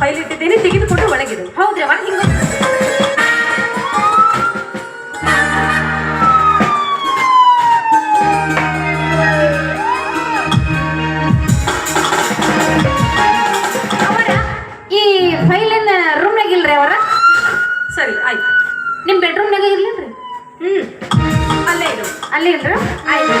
File ಇಟ್ಟಿದ್ದೇನೆ ತೆಗೆದುಕೊಂಡು ಒಳಗಿದೆ ಹೌದ್ರಿ ಒಳಗೆ ಹಿಂಗ ಈ ಫೈಲಿನ ರೂಮ್ನಾಗ ಇಲ್ರಿ ಅವರ? ಸರಿ ಆಯ್ತು. ನಿಮ್ಮ ಬೆಡ್ರೂಮ್ನಾಗ ಇರ್ಲೇನ್ರಿ ಹ್ಞೂ ಅಲ್ಲೇ ಇರು. ಅಲ್ಲೇ ಇಲ್ರಿ? ಆಯ್ತು.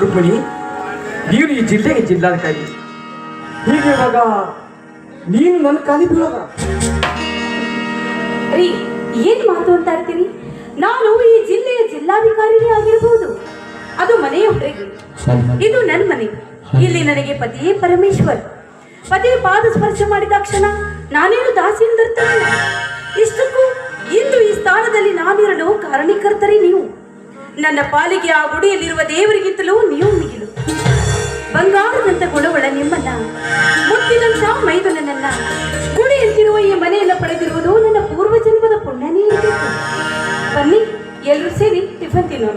ರುಕ್ಮಿಣಿ, ನೀನು ಈ ಜಿಲ್ಲೆಗೆ ಜಿಲ್ಲಾಧಿಕಾರಿ. ಹೀಗೆ ಇವಾಗ ನೀನು ನನ್ನ ಕಾಲಿ ಬೀಳೋದ ಏನ್ ಮಾತು ಅಂತ ಇರ್ತೀನಿ? ನಾನು ಈ ಜಿಲ್ಲೆಯ ಜಿಲ್ಲಾಧಿಕಾರಿನೇ ಆಗಿರಬಹುದು ಅದು ಮನೆಯ ಹೊರಗೆ ಇದು ನನ್ನ ಮನೆ. ಇಲ್ಲಿ ನನಗೆ ಪತಿಯೇ ಪರಮೇಶ್ವರ್. ಪತಿಯ ಪಾದ ಸ್ಪರ್ಶ ಮಾಡಿದ ಕ್ಷಣ ನಾನೇನು ದಾಸಿಯಿಂದ ನನ್ನ ಪಾಲಿಗೆ ಆ ಗುಡಿಯಲ್ಲಿರುವ ದೇವರಿಗಿಂತಲೂ ನೀವು ಮಿಗಿಲು. ಬಂಗಾರದಂತ ಗೊಳವಳ ನಿಮ್ಮನ್ನ ಮುತ್ತಿನಂತ ಮೈದನನ್ನ ಗುಡಿಯಂತಿರುವ ಈ ಮನೆಯನ್ನು ಪಡೆದಿರುವುದು ನನ್ನ ಪೂರ್ವ ಜನ್ಮದ ಪುಣ್ಯನೇ. ಬನ್ನಿ ಎಲ್ಲರೂ ಸೇರಿ ಟಿಫನ್ ತಿನ್ನೋಣ.